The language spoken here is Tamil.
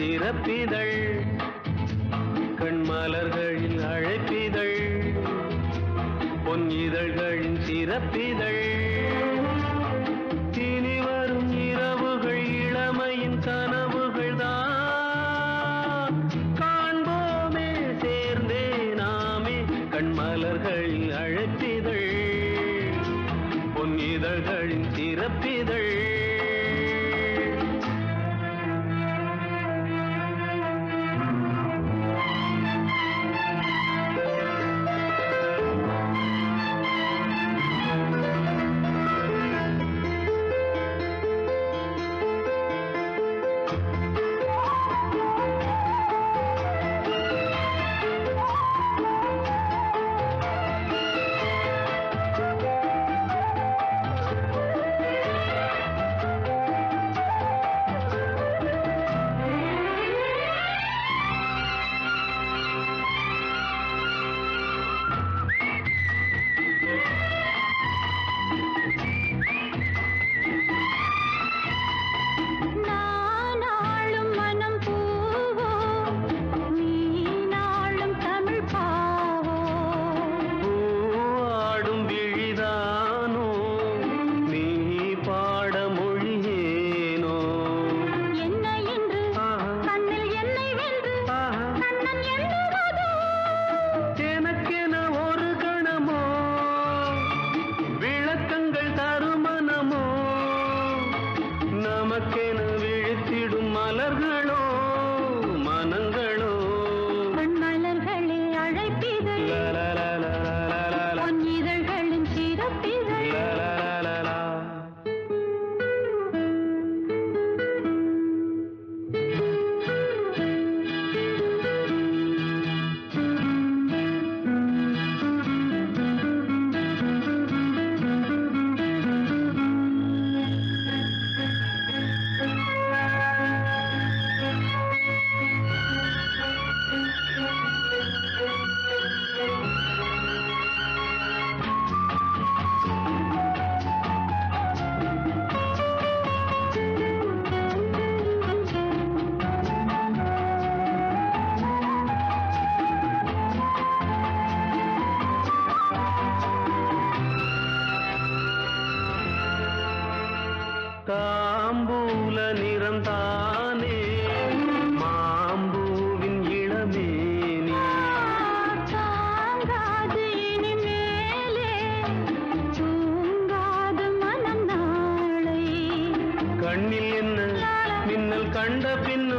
சிறப்பிதழ். கண்மலர்களில் அழைப்பிதழ். பொன் இதழ்களின் சிறப்பிதழ். தினி வரும் இரவுகள் இளமையின் கனவுகள் தான். காண்போமே சேர்ந்தே நாமே கண்மலர்களில் அழைப்பிதழ். பொன் இதழ்களின் சிறப்பிதழ். நமக்கென விழித்திடும் மலர்களோ தாம்பூல நிறம் தானே மாம்பூவின் இளமேனி தாங்காது இனிமேலே தூங்காது மனம் நாளை. கண்ணில் என்ன? மின்னல் கண்ட பின்னும்